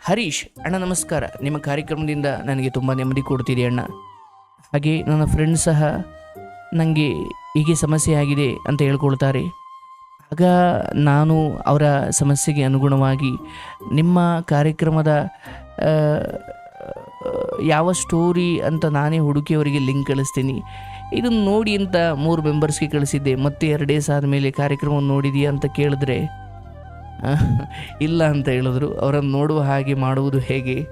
ಹರೀಶ್, ಅಣ್ಣ ನಮಸ್ಕಾರ. ನಿಮ್ಮ ಕಾರ್ಯಕ್ರಮದಿಂದ ನನಗೆ ತುಂಬ ನೆಮ್ಮದಿ ಕೊಡ್ತೀರಿ ಅಣ್ಣ. ಹಾಗೆ ನನ್ನ ಫ್ರೆಂಡ್ ಸಹ ನನಗೆ ಹೀಗೆ ಸಮಸ್ಯೆ ಆಗಿದೆ ಅಂತ ಹೇಳ್ಕೊಳ್ತಾರೆ. ಆಗ ನಾನು ಅವರ ಸಮಸ್ಯೆಗೆ ಅನುಗುಣವಾಗಿ ನಿಮ್ಮ ಕಾರ್ಯಕ್ರಮದ ಯಾವ ಸ್ಟೋರಿ ಅಂತ ನಾನೇ ಹುಡುಕಿಯವರಿಗೆ ಲಿಂಕ್ ಕಳಿಸ್ತೀನಿ. ಇದನ್ನು ನೋಡಿ ಅಂತ ಮೂರು ಮೆಂಬರ್ಸ್ಗೆ ಕಳಿಸಿದ್ದೆ. ಮತ್ತೆ ಎರಡು ಡೇಸ್ ಆದಮೇಲೆ ಕಾರ್ಯಕ್ರಮವನ್ನು ನೋಡಿದೆಯಾ ಅಂತ ಕೇಳಿದ್ರೆ ಇಲ್ಲ ಅಂತ ಹೇಳಿದ್ರು. ಅವರನ್ನು ನೋಡುವ ಹಾಗೆ ಮಾಡುವುದು ಹೇಗೆ?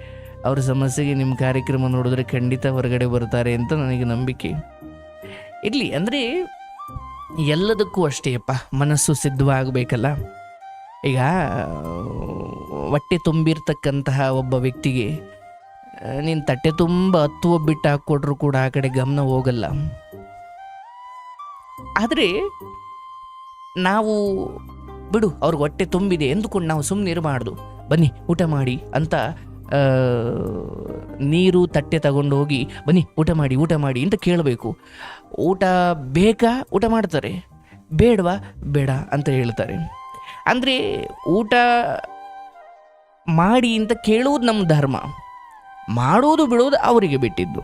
ಅವರ ಸಮಸ್ಯೆಗೆ ನಿಮ್ಮ ಕಾರ್ಯಕ್ರಮ ನೋಡಿದ್ರೆ ಖಂಡಿತ ಹೊರಗಡೆ ಬರ್ತಾರೆ ಅಂತ ನನಗೆ ನಂಬಿಕೆ. ಇರಲಿ, ಅಂದರೆ ಎಲ್ಲದಕ್ಕೂ ಅಷ್ಟೇಪ್ಪ ಮನಸ್ಸು ಸಿದ್ಧವಾಗಬೇಕಲ್ಲ. ಈಗ, ಹೊಟ್ಟೆ ತುಂಬಿರ್ತಕ್ಕಂತಹ ಒಬ್ಬ ವ್ಯಕ್ತಿಗೆ ನೀನು ತಟ್ಟೆ ತುಂಬ ಹತ್ತು ಒಬ್ಬಿಟ್ಟು ಹಾಕ್ಕೊಟ್ರು ಕೂಡ ಆ ಕಡೆ ಗಮನ ಹೋಗಲ್ಲ. ಆದರೆ, ನಾವು ಬಿಡು, ಅವ್ರಿಗೆ ಹೊಟ್ಟೆ ತುಂಬಿದೆ ಎಂದುಕೊಂಡು ನಾವು ಸುಮ್ಮನೆ ಇರಬಾರ್ದು. ಬನ್ನಿ, ಊಟ ಮಾಡಿ ಅಂತ ನೀರು ತಟ್ಟೆ ತಗೊಂಡು ಹೋಗಿ ಬನ್ನಿ, ಊಟ ಮಾಡಿ ಊಟ ಮಾಡಿ ಅಂತ ಕೇಳಬೇಕು. ಊಟ ಬೇಕಾ? ಊಟ ಮಾಡ್ತಾರೆ. ಬೇಡವಾ? ಬೇಡ ಅಂತ ಹೇಳ್ತಾರೆ. ಅಂದರೆ ಊಟ ಮಾಡಿ ಅಂತ ಕೇಳುವುದು ನಮ್ಮ ಧರ್ಮ. ಮಾಡೋದು ಬಿಡೋದು ಅವರಿಗೆ ಬಿಟ್ಟಿದ್ದು.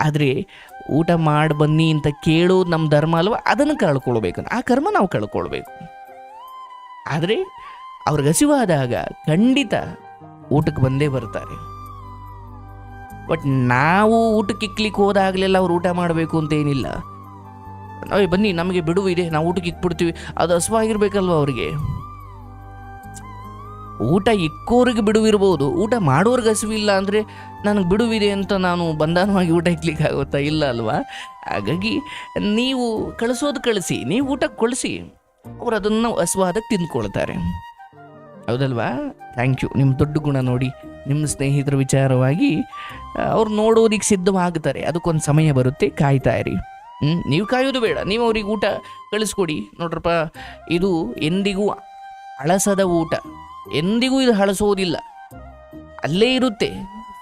ಆದರೆ ಊಟ ಮಾಡಿ ಬನ್ನಿ ಅಂತ ಕೇಳೋದು ನಮ್ಮ ಧರ್ಮ ಅಲ್ವಾ? ಅದನ್ನು ಕಳ್ಕೊಳ್ಬೇಕು. ಆ ಕರ್ಮ ನಾವು ಕಳ್ಕೊಳ್ಬೇಕು. ಆದರೆ ಅವ್ರಿಗೆ ಹಸಿವಾದಾಗ ಖಂಡಿತ ಊಟಕ್ಕೆ ಬಂದೇ ಬರ್ತಾರೆ. ಬಟ್ ನಾವು ಊಟಕ್ಕೆ ಇಕ್ಲಿಕ್ಕೆ ಹೋದಾಗಲೆಲ್ಲ ಅವ್ರು ಊಟ ಮಾಡಬೇಕು ಅಂತ ಏನಿಲ್ಲ. ಅಯ್ಯ, ಬನ್ನಿ, ನಮಗೆ ಬಿಡುವಿದೆ ನಾವು ಊಟಕ್ಕೆ ಇಕ್ಬಿಡ್ತೀವಿ, ಅದು ಹಸುವಾಗಿರ್ಬೇಕಲ್ವ ಅವರಿಗೆ? ಊಟ ಇಕ್ಕೋರಿಗೆ ಬಿಡುವಿರ್ಬೋದು ಊಟ ಮಾಡೋರ್ಗೆ ಹಸಿವಿಲ್ಲ ಅಂದರೆ ನನಗೆ ಬಿಡುವಿದೆ ಅಂತ ನಾನು ಬಂಧನವಾಗಿ ಊಟ ಇಕ್ಲಿಕ್ಕೆ ಆಗುತ್ತಾ ಇಲ್ಲ ಅಲ್ವಾ? ಹಾಗಾಗಿ ನೀವು ಕಳಿಸೋದು ಕಳಿಸಿ, ನೀವು ಊಟ ಕಳಿಸಿ. ಅವ್ರು ಅದನ್ನು ಹಸುವಾದಾಗ ತಿಂದ್ಕೊಳ್ತಾರೆ. ಹೌದಲ್ವಾ? ಥ್ಯಾಂಕ್ ಯು ನಿಮ್ಮ ದೊಡ್ಡ ಗುಣ ನೋಡಿ, ನಿಮ್ಮ ಸ್ನೇಹಿತರ ವಿಚಾರವಾಗಿ ಅವ್ರು ನೋಡೋದಿಕ್ಕೆ ಸಿದ್ಧವಾಗ್ತಾರೆ. ಅದಕ್ಕೊಂದು ಸಮಯ ಬರುತ್ತೆ, ಕಾಯ್ತಾ ಇರಿ. ಹ್ಞೂ ನೀವು ಕಾಯೋದು ಬೇಡ. ನೀವು ಅವ್ರಿಗೆ ಊಟ ಕಳಿಸ್ಕೊಡಿ. ನೋಡ್ರಪ್ಪ, ಇದು ಎಂದಿಗೂ ಹಳಸದ ಊಟ. ಎಂದಿಗೂ ಇದು ಹಳಸೋದಿಲ್ಲ ಅಲ್ಲೇ ಇರುತ್ತೆ.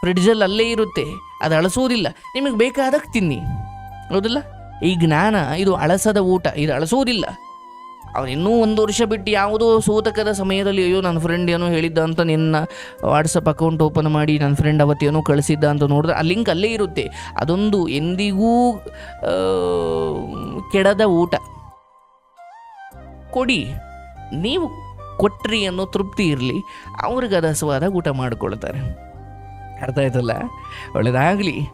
ಫ್ರಿಡ್ಜಲ್ಲಿ ಅಲ್ಲೇ ಇರುತ್ತೆ. ಅದು ಅಳಸೋದಿಲ್ಲ. ನಿಮಗೆ ಬೇಕಾದಾಗ ತಿನ್ನಿ. ಹೌದಲ್ಲ? ಈ ಜ್ಞಾನ, ಇದು ಅಳಸದ ಊಟ. ಇದು ಅಳಸೋದಿಲ್ಲ. ಅವ್ನು ಇನ್ನೂ ಒಂದು ವರ್ಷ ಬಿಟ್ಟು ಯಾವುದೋ ಸೂತಕದ ಸಮಯದಲ್ಲಿ ಅಯ್ಯೋ ನನ್ನ ಫ್ರೆಂಡ್ ಏನೋ ಹೇಳಿದ್ದ ಅಂತ ನಿನ್ನ ವಾಟ್ಸಪ್ ಅಕೌಂಟ್ ಓಪನ್ ಮಾಡಿ ನನ್ನ ಫ್ರೆಂಡ್ ಅವತ್ತೇನೋ ಕಳಿಸಿದ್ದ ಅಂತ ನೋಡಿದ್ರೆ ಆ ಲಿಂಕ್ ಅಲ್ಲೇ ಇರುತ್ತೆ. ಅದೊಂದು ಎಂದಿಗೂ ಕೆಡದ ಊಟ. ಕೊಡಿ. ನೀವು ಕೊಟ್ರಿ ಅನ್ನೋ ತೃಪ್ತಿ ಇರಲಿ. ಅವ್ರಿಗೆ ಅದು ಊಟ ಮಾಡ್ಕೊಳ್ತಾರೆ. ಅರ್ಥ ಆಯ್ತಲ್ಲ? ಒಳ್ಳೇದಾಗಲಿ.